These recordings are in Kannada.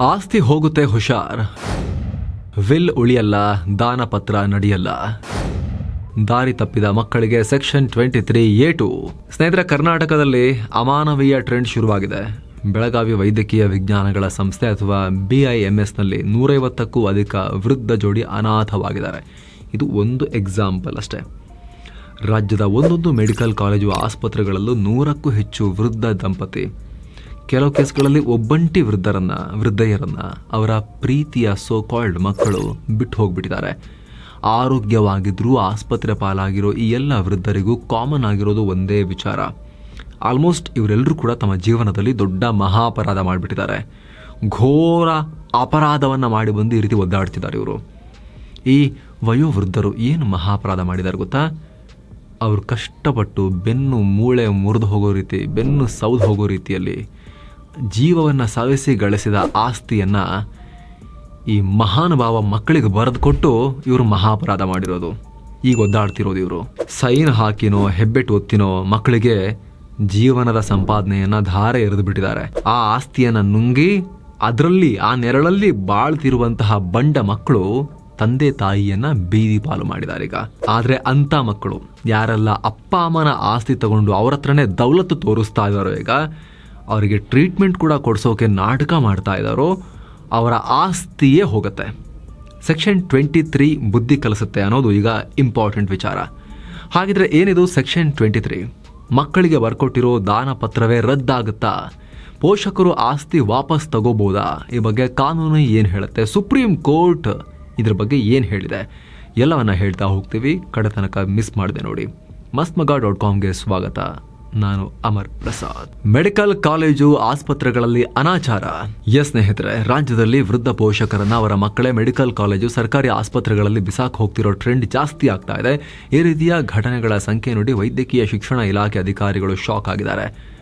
ಆಸ್ತಿ ಹೋಗುತ್ತೆ ಹುಷಾರ್. ವಿಲ್ ಉಳಿಯಲ್ಲ, ದಾನಪತ್ರ ನಡೆಯಲ್ಲ. ದಾರಿ ತಪ್ಪಿದ ಮಕ್ಕಳಿಗೆ section twenty three A two ಸ್ನೇಹಿತರೆ, ಕರ್ನಾಟಕದಲ್ಲಿ ಅಮಾನವೀಯ ಟ್ರೆಂಡ್ ಶುರುವಾಗಿದೆ. ಬೆಳಗಾವಿ ವೈದ್ಯಕೀಯ ವಿಜ್ಞಾನಗಳ ಸಂಸ್ಥೆ ಅಥವಾ ಬಿ ಐ ಎಂ ಎಸ್ನಲ್ಲಿ ನೂರೈವತ್ತಕ್ಕೂ ಅಧಿಕ ವೃದ್ಧ ಜೋಡಿ ಅನಾಥವಾಗಿದ್ದಾರೆ. ಇದು ಒಂದು ಎಕ್ಸಾಂಪಲ್ ಅಷ್ಟೇ. ರಾಜ್ಯದ ಒಂದೊಂದು ಮೆಡಿಕಲ್ ಕಾಲೇಜು ಆಸ್ಪತ್ರೆಗಳಲ್ಲೂ ನೂರಕ್ಕೂ ಹೆಚ್ಚು ವೃದ್ಧ ದಂಪತಿ. ಕೆಲವು ಕೇಸ್ಗಳಲ್ಲಿ ಒಬ್ಬಂಟಿ ವೃದ್ಧರನ್ನ, ವೃದ್ಧೆಯರನ್ನ ಅವರ ಪ್ರೀತಿಯ ಸೋ ಕಾಲ್ಡ್ ಮಕ್ಕಳು ಬಿಟ್ಟು ಹೋಗ್ಬಿಟ್ಟಿದ್ದಾರೆ. ಆರೋಗ್ಯವಾಗಿದ್ರೂ ಆಸ್ಪತ್ರೆ ಪಾಲಾಗಿರೋ ಈ ಎಲ್ಲ ವೃದ್ಧರಿಗೂ ಕಾಮನ್ ಆಗಿರೋದು ಒಂದೇ ವಿಚಾರ. ಆಲ್ಮೋಸ್ಟ್ ಇವರೆಲ್ಲರೂ ಕೂಡ ತಮ್ಮ ಜೀವನದಲ್ಲಿ ದೊಡ್ಡ ಮಹಾಪರಾಧ ಮಾಡಿಬಿಟ್ಟಿದ್ದಾರೆ. ಘೋರ ಅಪರಾಧವನ್ನು ಮಾಡಿ ಬಂದು ಈ ರೀತಿ ಒದ್ದಾಡ್ತಿದ್ದಾರೆ ಇವರು. ಈ ವಯೋವೃದ್ಧರು ಏನು ಮಹಾಪರಾಧ ಮಾಡಿದ್ದಾರೆ ಗೊತ್ತಾ? ಅವರು ಕಷ್ಟಪಟ್ಟು ಬೆನ್ನು ಮೂಳೆ ಮುರಿದು ಹೋಗೋ ರೀತಿ, ಬೆನ್ನು ಸೌದು ಹೋಗೋ ರೀತಿಯಲ್ಲಿ ಜೀವವನ್ನು ಸವೆಸಿ ಗಳಿಸಿದ ಆಸ್ತಿಯನ್ನು ಈ ಮಹಾನುಭಾವ ಮಕ್ಕಳಿಗೆ ಬರೆದು ಕೊಟ್ಟು ಇವರು ಮಹಾಪರಾಧ ಮಾಡಿರೋದು. ಈಗ ಒದ್ದಾಡ್ತಿರೋದು ಇವರು. ಸೈನ್ ಹಾಕಿನೋ, ಹೆಬ್ಬೆಟ್ಟು ಒತ್ತಿನೋ ಮಕ್ಕಳಿಗೆ ಜೀವನದ ಸಂಪಾದನೆಯನ್ನ ಧಾರೆ ಎರೆದು ಬಿಟ್ಟಿದ್ದಾರೆ. ಆ ಆಸ್ತಿಯನ್ನ ನುಂಗಿ ಅದರಲ್ಲಿ, ಆ ನೆರಳಲ್ಲಿ ಬಾಳ್ತಿರುವಂತಹ ಬಂಡ ಮಕ್ಕಳು ತಂದೆ ತಾಯಿಯನ್ನ ಬೀದಿ ಪಾಲು ಮಾಡಿದ್ದಾರೆ ಈಗ. ಆದ್ರೆ ಅಂತ ಮಕ್ಕಳು, ಯಾರೆಲ್ಲ ಅಪ್ಪ ಅಮ್ಮನ ಆಸ್ತಿ ತಗೊಂಡು ಅವ್ರ ಹತ್ರನೇ ದೌಲತ್ತು ತೋರಿಸ್ತಾ ಇದ್ದಾರೋ ಈಗ ಅವರಿಗೆ ಟ್ರೀಟ್ಮೆಂಟ್ ಕೂಡ ಕೊಡಿಸೋಕೆ ನಾಟಕ ಮಾಡ್ತಾ ಇದ್ದಾರೋ ಅವರ ಆಸ್ತಿಯೇ ಹೋಗುತ್ತೆ. ಸೆಕ್ಷನ್ ಟ್ವೆಂಟಿ ತ್ರೀ ಬುದ್ಧಿ ಕಲಿಸುತ್ತೆ ಅನ್ನೋದು ಈಗ ಇಂಪಾರ್ಟೆಂಟ್ ವಿಚಾರ. ಹಾಗಿದ್ರೆ ಏನಿದು ಸೆಕ್ಷನ್ ಟ್ವೆಂಟಿ ತ್ರೀ ಮಕ್ಕಳಿಗೆ ಬರ್ಕೊಟ್ಟಿರೋ ದಾನ ಪತ್ರವೇ ರದ್ದಾಗುತ್ತಾ? ಪೋಷಕರು ಆಸ್ತಿ ವಾಪಸ್ ತಗೋಬೋದಾ? ಈ ಬಗ್ಗೆ ಕಾನೂನು ಏನು ಹೇಳುತ್ತೆ? ಸುಪ್ರೀಂ ಕೋರ್ಟ್ ಇದ್ರ ಬಗ್ಗೆ ಏನು ಹೇಳಿದೆ? ಎಲ್ಲವನ್ನ ಹೇಳ್ತಾ ಹೋಗ್ತೀವಿ. ಕಡೆ ತನಕ ಮಿಸ್ ಮಾಡಿದೆ ನೋಡಿ. ಮಸ್ತ್ ಮಗ ಡಾಟ್ ಕಾಮ್ಗೆ ಸ್ವಾಗತ. ನಾನು ಅಮರ್ ಪ್ರಸಾದ್. ಮೆಡಿಕಲ್ ಕಾಲೇಜು ಆಸ್ಪತ್ರೆಗಳಲ್ಲಿ ಅನಾಚಾರ. ಎಸ್ ಸ್ನೇಹಿತರೆ, ರಾಜ್ಯದಲ್ಲಿ ವೃದ್ಧ ಪೋಷಕರನ್ನ ಅವರ ಮಕ್ಕಳೇ ಮೆಡಿಕಲ್ ಕಾಲೇಜು ಸರ್ಕಾರಿ ಆಸ್ಪತ್ರೆಗಳಲ್ಲಿ ಬಿಸಾಕ್ ಹೋಗ್ತಿರೋ ಟ್ರೆಂಡ್ ಜಾಸ್ತಿ ಆಗ್ತಾ ಇದೆ. ಈ ರೀತಿಯ ಘಟನೆಗಳ ಸಂಖ್ಯೆ ನೋಡಿ ವೈದ್ಯಕೀಯ ಶಿಕ್ಷಣ ಇಲಾಖೆ ಅಧಿಕಾರಿಗಳು ಶಾಕ್ ಆಗಿದ್ದಾರೆ.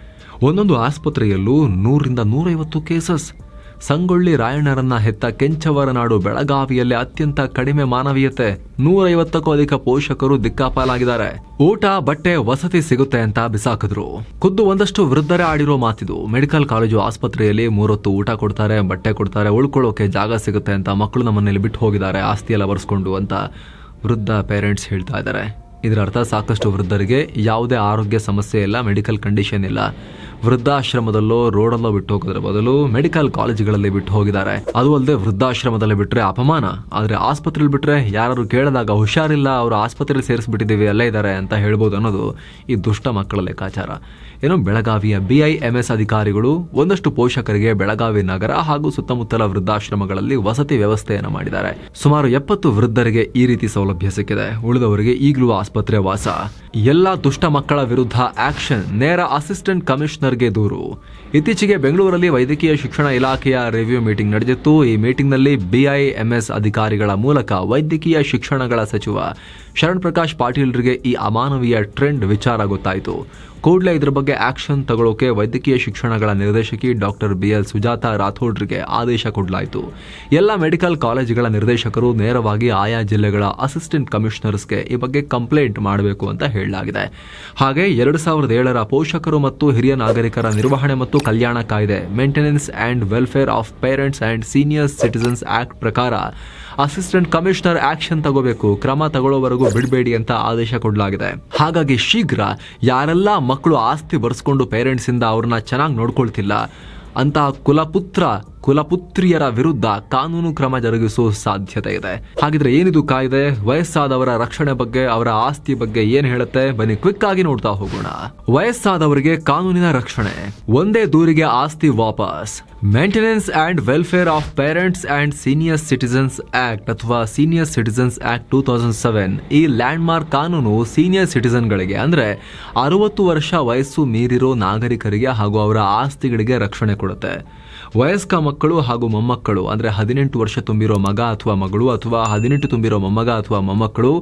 ಒಂದೊಂದು ಆಸ್ಪತ್ರೆಯಲ್ಲೂ ನೂರರಿಂದ ನೂರೈವತ್ತು ಕೇಸಸ್. ಸಂಗೊಳ್ಳಿ ರಾಯಣ್ಣರನ್ನ ಹೆತ್ತ ಕೆಂಚವರ ನಾಡು ಬೆಳಗಾವಿಯಲ್ಲಿ ಅತ್ಯಂತ ಕಡಿಮೆ ಮಾನವೀಯತೆ. ನೂರೈವತ್ತಕ್ಕೂ ಅಧಿಕ ಪೋಷಕರು ದಿಕ್ಕಾಪಾಲಾಗಿದ್ದಾರೆ. ಊಟ, ಬಟ್ಟೆ, ವಸತಿ ಸಿಗುತ್ತೆ ಅಂತ ಬಿಸಾಕಿದ್ರು. ಖುದ್ದು ಒಂದಷ್ಟು ವೃದ್ಧರೇ ಆಡಿರೋ ಮಾತಿದು. ಮೆಡಿಕಲ್ ಕಾಲೇಜು ಆಸ್ಪತ್ರೆಯಲ್ಲಿ ಮೂರೊತ್ತು ಊಟ ಕೊಡ್ತಾರೆ, ಬಟ್ಟೆ ಕೊಡ್ತಾರೆ, ಉಳ್ಕೊಳ್ಳೋಕೆ ಜಾಗ ಸಿಗುತ್ತೆ ಅಂತ ಮಕ್ಕಳು ನಮ್ಮನೇಲಿ ಬಿಟ್ಟು ಹೋಗಿದ್ದಾರೆ ಆಸ್ತಿ ಎಲ್ಲ ಬರ್ಸ್ಕೊಂಡು ಅಂತ ವೃದ್ಧ ಪೇರೆಂಟ್ಸ್ ಹೇಳ್ತಾ ಇದ್ದಾರೆ. ಇದರ ಅರ್ಥ ಸಾಕಷ್ಟು ವೃದ್ಧರಿಗೆ ಯಾವುದೇ ಆರೋಗ್ಯ ಸಮಸ್ಯೆ ಇಲ್ಲ, ಮೆಡಿಕಲ್ ಕಂಡೀಷನ್ ಇಲ್ಲ. ವೃದ್ಧಾಶ್ರಮದಲ್ಲೋ ರೋಡಲ್ಲೋ ಬಿಟ್ಟು ಹೋಗೋದ್ರ ಬದಲು ಮೆಡಿಕಲ್ ಕಾಲೇಜುಗಳಲ್ಲಿ ಬಿಟ್ಟು ಹೋಗಿದ್ದಾರೆ ಅದು ಅಲ್ಲದೆ ವೃದ್ಧಾಶ್ರಮದಲ್ಲಿ ಬಿಟ್ರೆ ಅಪಮಾನ. ಆದ್ರೆ ಆಸ್ಪತ್ರೆಯಲ್ಲಿ ಬಿಟ್ರೆ ಯಾರು ಕೇಳಿದಾಗ ಹುಷಾರಿಲ್ಲ, ಅವರು ಆಸ್ಪತ್ರೆಯಲ್ಲಿ ಸೇರಿಸ್ಬಿಟ್ಟಿದ್ದೀವಿ, ಅಲ್ಲೇ ಇದ್ದಾರೆ ಅಂತ ಹೇಳ್ಬೋದು ಅನ್ನೋದು ಈ ದುಷ್ಟ ಮಕ್ಕಳ ಲೆಕ್ಕಾಚಾರ. ಏನು ಬೆಳಗಾವಿಯ ಬಿಐಎಂಎಸ್ ಅಧಿಕಾರಿಗಳು ಒಂದಷ್ಟು ಪೋಷಕರಿಗೆ ಬೆಳಗಾವಿ ನಗರ ಹಾಗೂ ಸುತ್ತಮುತ್ತಲ ವೃದ್ಧಾಶ್ರಮಗಳಲ್ಲಿ ವಸತಿ ವ್ಯವಸ್ಥೆಯನ್ನು ಮಾಡಿದ್ದಾರೆ. ಸುಮಾರು ಎಪ್ಪತ್ತು ವೃದ್ಧರಿಗೆ ಈ ರೀತಿ ಸೌಲಭ್ಯ ಸಿಕ್ಕಿದೆ. ಉಳಿದವರಿಗೆ ಈಗಲೂ ಆಸ್ಪತ್ರೆ ವಾಸ. ಎಲ್ಲ ದುಷ್ಟ ಮಕ್ಕಳ ವಿರುದ್ಧ ಆಕ್ಷನ್ ನೇರ ಅಸಿಸ್ಟೆಂಟ್ ಕಮಿಷನರ್ಗೆ ದೂರು ಇತ್ತೀಚೆಗೆ ಬೆಂಗಳೂರಲ್ಲಿ ವೈದ್ಯಕೀಯ ಶಿಕ್ಷಣ ಇಲಾಖೆಯ ರಿವ್ಯೂ ಮೀಟಿಂಗ್ ನಡೆದಿತ್ತು. ಈ ಮೀಟಿಂಗ್ನಲ್ಲಿ ಬಿಐಎಂಎಸ್ ಅಧಿಕಾರಿಗಳ ಮೂಲಕ ವೈದ್ಯಕೀಯ ಶಿಕ್ಷಣಗಳ ಸಚಿವ ಶರಣ್ ಪ್ರಕಾಶ್ ಪಾಟೀಲ್ರಿಗೆ ಈ ಅಮಾನವೀಯ ಟ್ರೆಂಡ್ ವಿಚಾರ ಗೊತ್ತಾಯಿತು. ಕೂಡಲೇ ಇದರ ಬಗ್ಗೆ ಆಕ್ಷನ್ ತಗೊಳ್ಳೋಕೆ ವೈದ್ಯಕೀಯ ಶಿಕ್ಷಣಗಳ ನಿರ್ದೇಶಕಿ ಡಾಕ್ಟರ್ ಬಿ ಎಲ್ ಸುಜಾತ ರಾಥೋಡ್ರಿಗೆ ಆದೇಶ ಕೊಡಲಾಯಿತು. ಎಲ್ಲ ಮೆಡಿಕಲ್ ಕಾಲೇಜುಗಳ ನಿರ್ದೇಶಕರು ನೇರವಾಗಿ ಆಯಾ ಜಿಲ್ಲೆಗಳ ಅಸಿಸ್ಟೆಂಟ್ ಕಮಿಷನರ್ಸ್ಗೆ ಈ ಬಗ್ಗೆ ಕಂಪ್ಲೇಂಟ್ ಮಾಡಬೇಕು ಅಂತ ಹೇಳಲಾಗಿದೆ. ಹಾಗೆ ಎರಡು ಸಾವಿರದ ಏಳರ ಪೋಷಕರು ಮತ್ತು ಹಿರಿಯ ನಾಗರಿಕರ ನಿರ್ವಹಣೆ ಮತ್ತು ಕಲ್ಯಾಣ ಕಾಯ್ದೆ maintenance and welfare of parents and senior citizens act ಪ್ರಕಾರ ಅಸಿಸ್ಟೆಂಟ್ ಕಮಿಷನರ್ ಆಕ್ಷನ್ ತಗೋಬೇಕು, ಕ್ರಮ ತಗೊಳ್ಳೋವರೆಗೂ ಬಿಡಬೇಡಿ ಅಂತ ಆದೇಶ ಕೊಡಲಾಗಿದೆ. ಹಾಗಾಗಿ ಶೀಘ್ರ ಯಾರೆಲ್ಲ ಮಕ್ಕಳು ಆಸ್ತಿ ಬರ್ಸ್ಕೊಂಡು ಪೇರೆಂಟ್ಸಿಂದ ಅವ್ರನ್ನ ಚೆನ್ನಾಗಿ ನೋಡ್ಕೊಳ್ತಿಲ್ಲ. ಅಂತಹ ಕುಲಪುತ್ರ, ಕುಲಪುತ್ರಿಯರ ವಿರುದ್ಧ ಕಾನೂನು ಕ್ರಮ ಜರುಗಿಸುವ ಸಾಧ್ಯತೆ ಇದೆ. ಹಾಗಿದ್ರೆ ಏನಿದು ಕಾಯ್ದೆ? ವಯಸ್ಸಾದವರ ರಕ್ಷಣೆ ಬಗ್ಗೆ, ಅವರ ಆಸ್ತಿ ಬಗ್ಗೆ ಏನ್ ಹೇಳುತ್ತೆ? ಬನ್ನಿ ಕ್ವಿಕ್ ಆಗಿ ನೋಡ್ತಾ ಹೋಗೋಣ. ವಯಸ್ಸಾದವರಿಗೆ ಕಾನೂನಿನ ರಕ್ಷಣೆ. ಒಂದೇ ದೂರಿಗೆ ಆಸ್ತಿ ವಾಪಸ್. Maintenance and welfare of parents and senior citizens act ಅಥವಾ senior citizens act two thousand seven ಈ ಲ್ಯಾಂಡ್ಮಾರ್ಕ್ ಕಾನೂನು ಸೀನಿಯರ್ ಸಿಟಿಸನ್ಗಳಿಗೆ ಅಂದರೆ ಅರವತ್ತು ವರ್ಷ ವಯಸ್ಸು ಮೀರಿರೋ ನಾಗರಿಕರಿಗೆ ಹಾಗೂ ಅವರ ಆಸ್ತಿಗಳಿಗೆ ರಕ್ಷಣೆ ಕೊಡುತ್ತೆ. ವಯಸ್ಕ ಮಕ್ಕಳು ಹಾಗೂ ಮೊಮ್ಮಕ್ಕಳು, ಅಂದರೆ ಹದಿನೆಂಟು ವರ್ಷ ತುಂಬಿರೋ ಮಗ ಅಥವಾ ಮಗಳು ಅಥವಾ ಹದಿನೆಂಟು ತುಂಬಿರೋ ಮೊಮ್ಮಗ ಅಥವಾ ಮೊಮ್ಮಕ್ಕಳು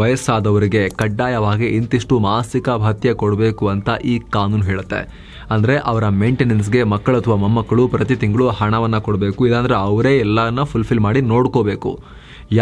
ವಯಸ್ಸಾದವರಿಗೆ ಕಡ್ಡಾಯವಾಗಿ ಇಂತಿಷ್ಟು ಮಾಸಿಕ ಭತ್ಯೆ ಕೊಡಬೇಕು ಅಂತ ಈ ಕಾನೂನು ಹೇಳುತ್ತೆ. ಅಂದರೆ ಅವರ ಮೇಂಟೆನೆನ್ಸ್ಗೆ ಮಕ್ಕಳು ಅಥವಾ ಮೊಮ್ಮಕ್ಕಳು ಪ್ರತಿ ತಿಂಗಳು ಹಣವನ್ನು ಕೊಡಬೇಕು, ಇಲ್ಲಾಂದರೆ ಅವರೇ ಎಲ್ಲನ ಫುಲ್ಫಿಲ್ ಮಾಡಿ ನೋಡ್ಕೋಬೇಕು.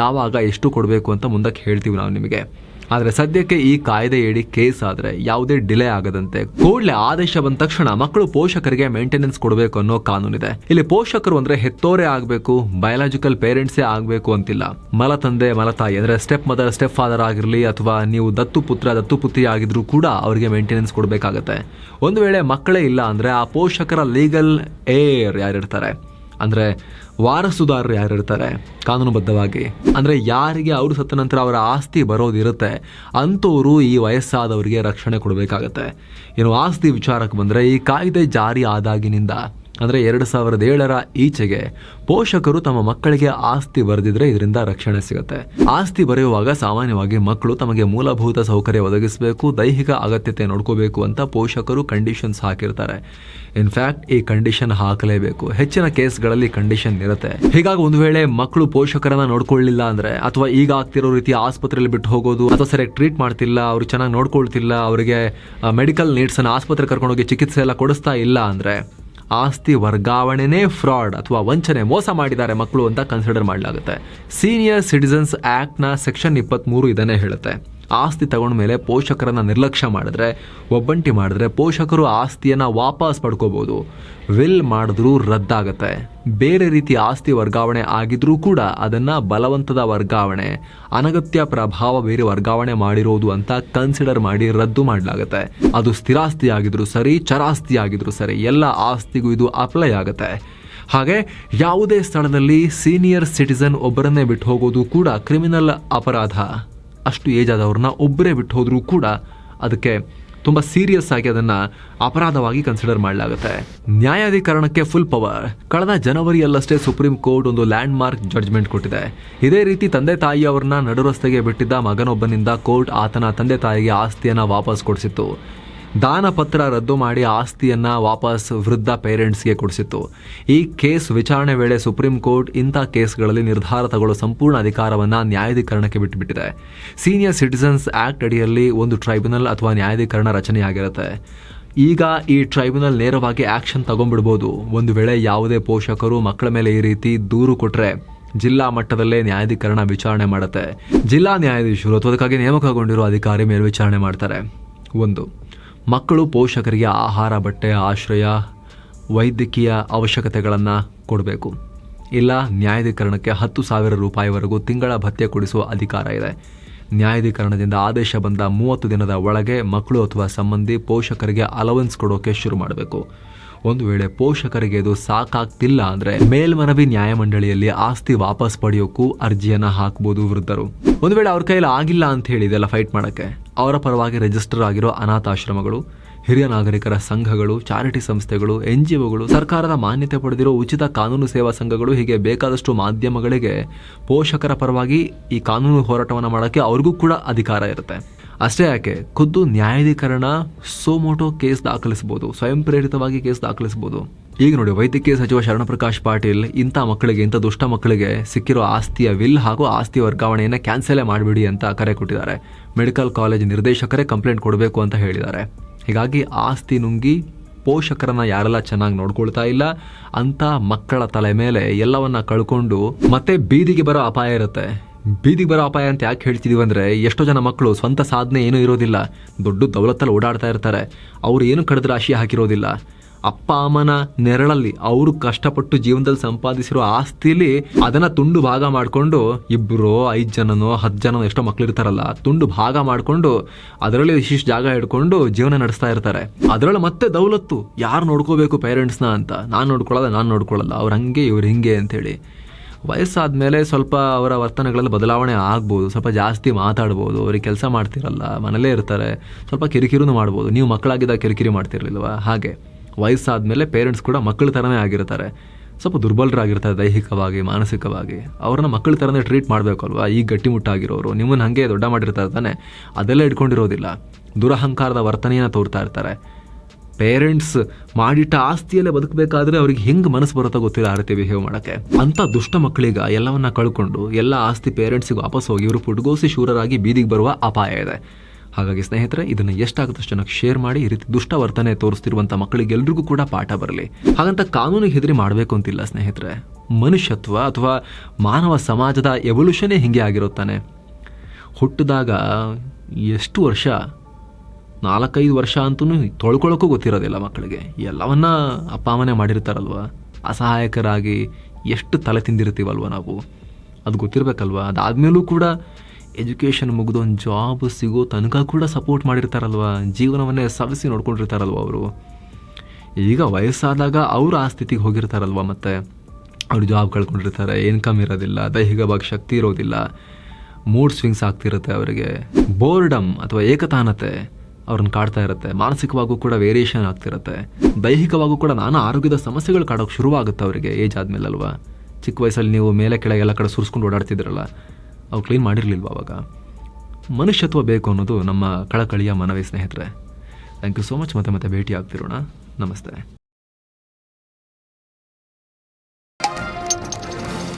ಯಾವಾಗ ಎಷ್ಟು ಕೊಡಬೇಕು ಅಂತ ಮುಂದಕ್ಕೆ ಹೇಳ್ತೀವಿ ನಾವು ನಿಮಗೆ. ಆದ್ರೆ ಸದ್ಯಕ್ಕೆ ಈ ಕಾಯ್ದೆಯಡಿ ಕೇಸ್ ಆದ್ರೆ ಯಾವುದೇ ಡಿಲೇ ಆಗದಂತೆ ಕೂಡಲೇ ಆದೇಶ ಬಂದ ತಕ್ಷಣ ಮಕ್ಕಳು ಪೋಷಕರಿಗೆ ಮೇಂಟೆನೆನ್ಸ್ ಕೊಡಬೇಕು ಅನ್ನೋ ಕಾನೂನಿದೆ ಇಲ್ಲಿ ಪೋಷಕರು ಅಂದ್ರೆ ಹೆತ್ತೋರೇ ಆಗ್ಬೇಕು ಬಯಾಲಜಿಕಲ್ ಪೇರೆಂಟ್ಸೇ ಆಗ್ಬೇಕು ಅಂತಿಲ್ಲ. ಮಲ ತಂದೆ ಮಲತಾಯಿ ಅಂದ್ರೆ ಸ್ಟೆಪ್ ಮದರ್ ಸ್ಟೆಪ್ ಫಾದರ್ ಆಗಿರ್ಲಿ ಅಥವಾ ನೀವು ದತ್ತು ಪುತ್ರ, ದತ್ತು ಪುತ್ರಿ ಆಗಿದ್ರು ಕೂಡ ಅವರಿಗೆ ಮೇಂಟೆನೆನ್ಸ್ ಕೊಡಬೇಕಾಗತ್ತೆ. ಒಂದು ವೇಳೆ ಮಕ್ಕಳೇ ಇಲ್ಲ ಅಂದ್ರೆ ಆ ಪೋಷಕರ ಲೀಗಲ್ ಏರ್ ಯಾರಿರ್ತಾರೆ? ಅಂದ್ರೆ ವಾರಸುದಾರರು ಯಾರಿರ್ತಾರೆ ಕಾನೂನುಬದ್ಧವಾಗಿ. ಅಂದರೆ ಯಾರಿಗೆ ಅವರು ಸತ್ತ ನಂತರ ಅವರ ಆಸ್ತಿ ಬರೋದಿರುತ್ತೆ ಅಂಥವರು ಈ ವಯಸ್ಸಾದವರಿಗೆ ರಕ್ಷಣೆ ಕೊಡಬೇಕಾಗತ್ತೆ. ಏನು ಆಸ್ತಿ ವಿಚಾರಕ್ಕೆ ಬಂದರೆ ಈ ಕಾಯ್ದೆ ಜಾರಿ ಆದಾಗಿನಿಂದ ಅಂದ್ರೆ ಎರಡು ಸಾವಿರದ ಏಳರ ಈಚೆಗೆ ಪೋಷಕರು ತಮ್ಮ ಮಕ್ಕಳಿಗೆ ಆಸ್ತಿ ಬರೆದಿದ್ರೆ ಇದರಿಂದ ರಕ್ಷಣೆ ಸಿಗುತ್ತೆ. ಆಸ್ತಿ ಬರೆಯುವಾಗ ಸಾಮಾನ್ಯವಾಗಿ ಮಕ್ಕಳು ತಮಗೆ ಮೂಲಭೂತ ಸೌಕರ್ಯ ಒದಗಿಸಬೇಕು, ದೈಹಿಕ ಅಗತ್ಯತೆ ನೋಡ್ಕೋಬೇಕು ಅಂತ ಪೋಷಕರು ಕಂಡೀಷನ್ಸ್ ಹಾಕಿರ್ತಾರೆ. ಇನ್ಫ್ಯಾಕ್ಟ್ ಈ ಕಂಡೀಷನ್ ಹಾಕಲೇಬೇಕು. ಹೆಚ್ಚಿನ ಕೇಸ್ಗಳಲ್ಲಿ ಕಂಡೀಷನ್ ಇರುತ್ತೆ. ಹೀಗಾಗಿ ಒಂದು ವೇಳೆ ಮಕ್ಕಳು ಪೋಷಕರನ್ನ ನೋಡ್ಕೊಳ್ಳಿಲ್ಲ ಅಂದ್ರೆ, ಅಥವಾ ಈಗ ಆಗ್ತಿರೋ ರೀತಿ ಆಸ್ಪತ್ರೆಯಲ್ಲಿ ಬಿಟ್ಟು ಹೋಗೋದು, ಅಥವಾ ಸರಿಯಾಗಿ ಟ್ರೀಟ್ ಮಾಡ್ತಿಲ್ಲ, ಅವ್ರು ಚೆನ್ನಾಗಿ ನೋಡ್ಕೊಳ್ತಿಲ್ಲ, ಅವರಿಗೆ ಮೆಡಿಕಲ್ ನೀಡ್ಸ್ ಅನ್ನ ಆಸ್ಪತ್ರೆ ಕರ್ಕೊಂಡೋಗಿ ಚಿಕಿತ್ಸೆ ಎಲ್ಲ ಕೊಡಿಸ್ತಾ ಇಲ್ಲ ಅಂದ್ರೆ ಆಸ್ತಿ ವರ್ಗಾವಣೆನೇ ಫ್ರಾಡ್ ಅಥವಾ ವಂಚನೆ ಮೋಸ ಮಾಡಿದ್ದಾರೆ ಮಕ್ಕಳು ಅಂತ ಕನ್ಸಿಡರ್ ಮಾಡಲಾಗುತ್ತೆ. ಸೀನಿಯರ್ ಸಿಟಿಸನ್ಸ್ ಆಕ್ಟ್ನ ಸೆಕ್ಷನ್ ಇಪ್ಪತ್ತ್ಮೂರು ಇದನ್ನೇ ಹೇಳುತ್ತೆ. ಆಸ್ತಿ ತಗೊಂಡ ಮೇಲೆ ಪೋಷಕರನ್ನ ನಿರ್ಲಕ್ಷ್ಯ ಮಾಡಿದ್ರೆ, ಒಬ್ಬಂಟಿ ಮಾಡಿದ್ರೆ ಪೋಷಕರು ಆಸ್ತಿಯನ್ನ ವಾಪಸ್ ಪಡ್ಕೋಬಹುದು. ವಿಲ್ ಮಾಡಿದ್ರೂ ರದ್ದಾಗತ್ತೆ. ಬೇರೆ ರೀತಿ ಆಸ್ತಿ ವರ್ಗಾವಣೆ ಆಗಿದ್ರೂ ಕೂಡ ಅದನ್ನ ಬಲವಂತದ ವರ್ಗಾವಣೆ, ಅನಗತ್ಯ ಪ್ರಭಾವ ಬೇರೆ ವರ್ಗಾವಣೆ ಮಾಡಿರೋದು ಅಂತ ಕನ್ಸಿಡರ್ ಮಾಡಿ ರದ್ದು ಮಾಡಲಾಗುತ್ತೆ. ಅದು ಸ್ಥಿರಾಸ್ತಿ ಆಗಿದ್ರು ಸರಿ ಚರಾಸ್ತಿ ಆಗಿದ್ರು ಸರಿ, ಎಲ್ಲ ಆಸ್ತಿಗೂ ಇದು ಅಪ್ಲೈ ಆಗುತ್ತೆ. ಹಾಗೆ ಯಾವುದೇ ಸ್ಥಳದಲ್ಲಿ ಸೀನಿಯರ್ ಸಿಟಿಸನ್ ಒಬ್ಬರನ್ನೇ ಬಿಟ್ಟು ಹೋಗೋದು ಕೂಡ ಕ್ರಿಮಿನಲ್ ಅಪರಾಧ. ಅಷ್ಟು ಏಜ್ ಆದವ್ರನ್ನ ಒಬ್ಬರೇ ಬಿಟ್ಟು ಹೋದ್ರೂ ಕೂಡ ಅದಕ್ಕೆ ತುಂಬ ಸೀರಿಯಸ್ ಆಗಿ ಅದನ್ನ ಅಪರಾಧವಾಗಿ ಕನ್ಸಿಡರ್ ಮಾಡಲಾಗುತ್ತೆ. ನ್ಯಾಯಾಧಿಕರಣಕ್ಕೆ ಫುಲ್ ಪವರ್ ಕಳೆದ ಜನವರಿಯಲ್ಲಷ್ಟೇ ಸುಪ್ರೀಂ ಕೋರ್ಟ್ ಒಂದು ಲ್ಯಾಂಡ್ ಮಾರ್ಕ್ ಜಡ್ಜ್ಮೆಂಟ್ ಕೊಟ್ಟಿದೆ. ಇದೇ ರೀತಿ ತಂದೆ ತಾಯಿಯವರನ್ನ ನಡುರಸ್ತೆಗೆ ಬಿಟ್ಟಿದ್ದ ಮಗನೊಬ್ಬನಿಂದ ಕೋರ್ಟ್ ಆತನ ತಂದೆ ತಾಯಿಗೆ ಆಸ್ತಿಯನ್ನ ವಾಪಸ್ ಕೊಡಿಸಿತ್ತು. ದಾನ ಪತ್ರ ರದ್ದು ಮಾಡಿ ಆಸ್ತಿಯನ್ನ ವಾಪಸ್ ವೃದ್ಧ ಪೇರೆಂಟ್ಸ್ಗೆ ಕೊಡಿಸಿತ್ತು. ಈ ಕೇಸ್ ವಿಚಾರಣೆ ವೇಳೆ ಸುಪ್ರೀಂ ಕೋರ್ಟ್ ಇಂಥ ಕೇಸ್ಗಳಲ್ಲಿ ನಿರ್ಧಾರ ತಗೊಳ್ಳೋ ಸಂಪೂರ್ಣ ಅಧಿಕಾರವನ್ನ ನ್ಯಾಯಾಧೀಕರಣಕ್ಕೆ ಬಿಟ್ಟುಬಿಟ್ಟಿದೆ. ಸೀನಿಯರ್ ಸಿಟಿಸನ್ಸ್ ಆಕ್ಟ್ ಅಡಿಯಲ್ಲಿ ಒಂದು ಟ್ರೈಬ್ಯುನಲ್ ಅಥವಾ ನ್ಯಾಯಾಧೀಕರಣ ರಚನೆಯಾಗಿರುತ್ತೆ. ಈಗ ಈ ಟ್ರೈಬ್ಯುನಲ್ ನೇರವಾಗಿ ಆಕ್ಷನ್ ತಗೊಂಡ್ಬಿಡ್ಬೋದು. ಒಂದು ವೇಳೆ ಯಾವುದೇ ಪೋಷಕರು ಮಕ್ಕಳ ಮೇಲೆ ಈ ರೀತಿ ದೂರು ಕೊಟ್ಟರೆ ಜಿಲ್ಲಾ ಮಟ್ಟದಲ್ಲೇ ನ್ಯಾಯಾಧೀಕರಣ ವಿಚಾರಣೆ ಮಾಡುತ್ತೆ. ಜಿಲ್ಲಾ ನ್ಯಾಯಾಧೀಶರು ಅಥವಾ ಅದಕ್ಕಾಗಿ ನೇಮಕಗೊಂಡಿರೋ ಅಧಿಕಾರಿ ಮೇಲ್ವಿಚಾರಣೆ ಮಾಡ್ತಾರೆ. ಒಂದು ಮಕ್ಕಳು ಪೋಷಕರಿಗೆ ಆಹಾರ, ಬಟ್ಟೆ, ಆಶ್ರಯ, ವೈದ್ಯಕೀಯ ಅವಶ್ಯಕತೆಗಳನ್ನು ಕೊಡಬೇಕು. ಇಲ್ಲ, ನ್ಯಾಯಾಧೀಕರಣಕ್ಕೆ ಹತ್ತು ಸಾವಿರ ರೂಪಾಯಿವರೆಗೂ ತಿಂಗಳ ಭತ್ಯೆ ಕೊಡಿಸುವ ಅಧಿಕಾರ ಇದೆ. ನ್ಯಾಯಾಧೀಕರಣದಿಂದ ಆದೇಶ ಬಂದ ಮೂವತ್ತು ದಿನದ ಒಳಗೆ ಮಕ್ಕಳು ಅಥವಾ ಸಂಬಂಧಿ ಪೋಷಕರಿಗೆ ಅಲವೆನ್ಸ್ ಕೊಡೋಕೆ ಶುರು ಮಾಡಬೇಕು. ಒಂದು ವೇಳೆ ಪೋಷಕರಿಗೆ ಇದು ಸಾಕಾಗ್ತಿಲ್ಲ ಅಂದರೆ ಮೇಲ್ಮನವಿ ನ್ಯಾಯಮಂಡಳಿಯಲ್ಲಿ ಆಸ್ತಿ ವಾಪಸ್ ಪಡೆಯೋಕ್ಕೂ ಅರ್ಜಿಯನ್ನು ಹಾಕ್ಬೋದು ವೃದ್ಧರು. ಒಂದು ವೇಳೆ ಅವ್ರ ಕೈಯಲ್ಲಿ ಆಗಿಲ್ಲ ಅಂತ ಹೇಳಿ ಇದೆಲ್ಲ ಫೈಟ್ ಮಾಡಕ್ಕೆ. ಅವರ ಪರವಾಗಿ ರಿಜಿಸ್ಟರ್ ಆಗಿರೋ ಅನಾಥಾಶ್ರಮಗಳು ಹಿರಿಯ ನಾಗರಿಕರ ಸಂಘಗಳು ಚಾರಿಟಿ ಸಂಸ್ಥೆಗಳು ಎನ್ ಜಿ ಒಗಳು ಸರ್ಕಾರದ ಮಾನ್ಯತೆ ಪಡೆದಿರೋ ಉಚಿತ ಕಾನೂನು ಸೇವಾ ಸಂಘಗಳು ಹೀಗೆ ಬೇಕಾದಷ್ಟು ಮಾಧ್ಯಮಗಳಿಗೆ ಪೋಷಕರ ಪರವಾಗಿ ಈ ಕಾನೂನು ಹೋರಾಟವನ್ನು ಮಾಡೋಕ್ಕೆ ಅವ್ರಿಗೂ ಕೂಡ ಅಧಿಕಾರ ಇರುತ್ತೆ. ಅಷ್ಟೇ ಯಾಕೆ, ಖುದ್ದು ನ್ಯಾಯಾಧೀಕರಣ ಸೋಮೋಟೋ ಕೇಸ್ ದಾಖಲಿಸ್ಬೋದು ಸ್ವಯಂ ಪ್ರೇರಿತವಾಗಿ ಕೇಸ್ ದಾಖಲಿಸಬಹುದು. ಈಗ ನೋಡಿ, ವೈದ್ಯಕೀಯ ಸಚಿವ ಶರಣಪ್ರಕಾಶ್ ಪಾಟೀಲ್ ಇಂಥ ಮಕ್ಕಳಿಗೆ, ಇಂಥ ದುಷ್ಟ ಮಕ್ಕಳಿಗೆ ಸಿಕ್ಕಿರೋ ಆಸ್ತಿಯ ವಿಲ್ ಹಾಗೂ ಆಸ್ತಿ ವರ್ಗಾವಣೆಯನ್ನು ಕ್ಯಾನ್ಸಲೇ ಮಾಡಿಬಿಡಿ ಅಂತ ಕರೆ ಕೊಟ್ಟಿದ್ದಾರೆ. ಮೆಡಿಕಲ್ ಕಾಲೇಜ್ ನಿರ್ದೇಶಕರೇ ಕಂಪ್ಲೇಂಟ್ ಕೊಡಬೇಕು ಅಂತ ಹೇಳಿದ್ದಾರೆ. ಹೀಗಾಗಿ ಆಸ್ತಿ ನುಂಗಿ ಪೋಷಕರನ್ನ ಯಾರೆಲ್ಲ ಚೆನ್ನಾಗಿ ನೋಡ್ಕೊಳ್ತಾ ಇಲ್ಲ ಅಂತ ಮಕ್ಕಳ ತಲೆ ಮೇಲೆ ಎಲ್ಲವನ್ನ ಕಳ್ಕೊಂಡು ಮತ್ತೆ ಬೀದಿಗೆ ಬರೋ ಅಪಾಯ ಇರುತ್ತೆ. ಬೀದಿಗೆ ಬರೋ ಅಪಾಯ ಅಂತ ಯಾಕೆ ಹೇಳ್ತಿದೀವಿ ಅಂದ್ರೆ, ಎಷ್ಟೋ ಜನ ಮಕ್ಕಳು ಸ್ವಂತ ಸಾಧನೆ ಏನೂ ಇರೋದಿಲ್ಲ, ದೊಡ್ಡ ದೌಲತ್ತಲ್ಲಿ ಓಡಾಡ್ತಾ ಇರ್ತಾರೆ. ಅವ್ರು ಏನು ಕಡಿದ ರಾಶಿ ಹಾಕಿರೋದಿಲ್ಲ. ಅಪ್ಪ ಅಮ್ಮನ ನೆರಳಲ್ಲಿ ಅವರು ಕಷ್ಟಪಟ್ಟು ಜೀವನದಲ್ಲಿ ಸಂಪಾದಿಸಿರೋ ಆಸ್ತಿಲಿ ಅದನ್ನ ತುಂಡು ಭಾಗ ಮಾಡಿಕೊಂಡು ಇಬ್ಬರು ಐದು ಜನನೋ ಹತ್ತು ಜನನೋ ಎಷ್ಟೋ ಮಕ್ಳು ಇರ್ತಾರಲ್ಲ ತುಂಡು ಭಾಗ ಮಾಡಿಕೊಂಡು ಅದರಲ್ಲಿ ವಿಶಿಷ್ಟ ಜಾಗ ಹಿಡ್ಕೊಂಡು ಜೀವನ ನಡೆಸ್ತಾ ಇರ್ತಾರೆ. ಅದರಲ್ಲಿ ಮತ್ತೆ ದೌಲತ್ತು. ಯಾರು ನೋಡ್ಕೋಬೇಕು ಪೇರೆಂಟ್ಸ್ನ ಅಂತ. ನಾನು ನೋಡ್ಕೊಳ್ಳಲ್ಲ ನಾನು ನೋಡ್ಕೊಳ್ಳಲ್ಲ. ಅವ್ರು ಹಂಗೆ, ಇವ್ರು ಹಿಂಗೆ ಅಂತೇಳಿ ವಯಸ್ಸಾದ್ಮೇಲೆ ಸ್ವಲ್ಪ ಅವರ ವರ್ತನೆಗಳಲ್ಲಿ ಬದಲಾವಣೆ ಆಗ್ಬೋದು. ಸ್ವಲ್ಪ ಜಾಸ್ತಿ ಮಾತಾಡ್ಬೋದು. ಅವ್ರಿಗೆ ಕೆಲಸ ಮಾಡ್ತಿರಲ್ಲ, ಮನೇಲೇ ಇರ್ತಾರೆ. ಸ್ವಲ್ಪ ಕಿರಿಕಿರಿನೂ ಮಾಡ್ಬೋದು. ನೀವು ಮಕ್ಕಳಾಗಿದ್ದಾಗ ಕಿರಿಕಿರಿ ಮಾಡ್ತಿರ್ಲಿಲ್ವಾ? ಹಾಗೆ. ವಯಸ್ಸಾದ್ಮೇಲೆ ಪೇರೆಂಟ್ಸ್ ಕೂಡ ಮಕ್ಕಳ ಥರನೇ ಆಗಿರ್ತಾರೆ. ಸ್ವಲ್ಪ ದುರ್ಬಲರಾಗಿರ್ತಾರೆ ದೈಹಿಕವಾಗಿ, ಮಾನಸಿಕವಾಗಿ. ಅವ್ರನ್ನ ಮಕ್ಕಳ ಥರನೇ ಟ್ರೀಟ್ ಮಾಡಬೇಕಲ್ವಾ? ಈಗ ಗಟ್ಟಿಮುಟ್ಟಾಗಿರೋರು, ನಿಮ್ಮನ್ನು ಹಾಗೆ ದೊಡ್ಡ ಮಾಡಿರ್ತಾರೆ ತಾನೆ. ಅದೆಲ್ಲ ಇಟ್ಕೊಂಡಿರೋದಿಲ್ಲ. ದುರಹಂಕಾರದ ವರ್ತನೆಯನ್ನು ತೋರ್ತಾ ಇರ್ತಾರೆ. ಪೇರೆಂಟ್ಸ್ ಮಾಡಿಟ್ಟ ಆಸ್ತಿಯಲ್ಲೇ ಬದುಕಬೇಕಾದ್ರೆ ಅವ್ರಿಗೆ ಹೆಂಗೆ ಮನಸ್ಸು ಬರುತ್ತೋ ಗೊತ್ತಿಲ್ಲ ಆ ರೀತಿ ಬಿಹೇವ್ ಮಾಡೋಕ್ಕೆ. ಅಂಥ ದುಷ್ಟ ಮಕ್ಕಳಿಗ ಎಲ್ಲವನ್ನ ಕಳ್ಕೊಂಡು, ಎಲ್ಲ ಆಸ್ತಿ ಪೇರೆಂಟ್ಸಿಗೆ ವಾಪಸ್ ಹೋಗಿ, ಇವರು ಪುಟ್ಗೋಸಿ ಶೂರರಾಗಿ ಬೀದಿಗೆ ಬರುವ ಅಪಾಯ ಇದೆ. ಹಾಗಾಗಿ ಸ್ನೇಹಿತರೆ, ಇದನ್ನ ಎಷ್ಟಾಗುತ್ತಷ್ಟು ಜನಕ್ಕೆ ಶೇರ್ ಮಾಡಿ ಈ ರೀತಿ ದುಷ್ಟ ವರ್ತನೆ ಮಕ್ಕಳಿಗೆ ಎಲ್ರಿಗೂ ಕೂಡ ಪಾಠ ಬರಲಿ. ಹಾಗಂತ ಕಾನೂನಿಗೆ ಹೆದರಿ ಮಾಡಬೇಕು ಅಂತಿಲ್ಲ ಸ್ನೇಹಿತರೆ. ಮನುಷ್ಯತ್ವ ಅಥವಾ ಮಾನವ ಸಮಾಜದ ಎವಲ್ಯೂಷನೇ ಹಿಂಗೆ ಆಗಿರುತ್ತಾನೆ. ಹುಟ್ಟಿದಾಗ ಎಷ್ಟು ವರ್ಷ? ನಾಲ್ಕೈದು ವರ್ಷ ಅಂತೂ ತೊಳ್ಕೊಳ್ಳೋಕ್ಕೂ ಗೊತ್ತಿರೋದಿಲ್ಲ ಮಕ್ಕಳಿಗೆ. ಎಲ್ಲವನ್ನ ಅಪ್ಪ, ಅಮ್ಮನೇ ಮಾಡಿರ್ತಾರಲ್ವ? ಅಸಹಾಯಕರಾಗಿ ಎಷ್ಟು ತಲೆ ತಿಂದಿರ್ತೀವಲ್ವ ನಾವು? ಅದು ಗೊತ್ತಿರಬೇಕಲ್ವ? ಅದಾದಮೇಲೂ ಕೂಡ ಎಜುಕೇಷನ್ ಮುಗಿದು ಒಂದು ಜಾಬ್ ಸಿಗೋ ತನಕ ಕೂಡ ಸಪೋರ್ಟ್ ಮಾಡಿರ್ತಾರಲ್ವ? ಜೀವನವನ್ನೇ ಸವಿಸಿ ನೋಡ್ಕೊಂಡಿರ್ತಾರಲ್ವ ಅವರು? ಈಗ ವಯಸ್ಸಾದಾಗ ಅವರು ಆ ಸ್ಥಿತಿಗೆ ಹೋಗಿರ್ತಾರಲ್ವ ಮತ್ತು? ಅವರು ಜಾಬ್ ಕಳ್ಕೊಂಡಿರ್ತಾರೆ ಇನ್ಕಮ್ ಇರೋದಿಲ್ಲ, ದೈಹಿಕವಾಗಿ ಶಕ್ತಿ ಇರೋದಿಲ್ಲ ಮೂಡ್ ಸ್ವಿಂಗ್ಸ್ ಆಗ್ತಿರುತ್ತೆ ಅವರಿಗೆ. ಬೋರ್ಡಮ್ ಅಥವಾ ಏಕತಾನತೆ ಅವ್ರನ್ನ ಕಾಡ್ತಾ ಇರುತ್ತೆ. ಮಾನಸಿಕವಾಗೂ ಕೂಡ ವೇರಿಯೇಷನ್ ಆಗ್ತಿರುತ್ತೆ. ದೈಹಿಕವಾಗೂ ಕೂಡ ನಾನಾ ಆರೋಗ್ಯದ ಸಮಸ್ಯೆಗಳು ಕಾಡೋಕೆ ಶುರುವಾಗುತ್ತೆ ಅವರಿಗೆ ಏಜ್ ಆದಮೇಲೆ ಅಲ್ವಾ ಚಿಕ್ಕ ವಯಸ್ಸಲ್ಲಿ ನೀವು ಮೇಲೆ, ಕೆಳಗೆ ಎಲ್ಲ ಕಡೆ ಸುರಿಸ್ಕೊಂಡು ಓಡಾಡ್ತಿದ್ರಲ್ಲ ಅವು ಕ್ಲೀನ್ ಮಾಡಿರಲಿಲ್ವ ಅವಾಗ? ಮನುಷ್ಯತ್ವ ಬೇಕು ಅನ್ನೋದು ನಮ್ಮ ಕಳಕಳಿಯ ಮನವಿ ಸ್ನೇಹಿತರೆ. ಥ್ಯಾಂಕ್ ಯು ಸೋ ಮಚ್ ಮತ್ತೆ ಮತ್ತೆ ಭೇಟಿ ಆಗ್ತಿರೋಣ ನಮಸ್ತೆ.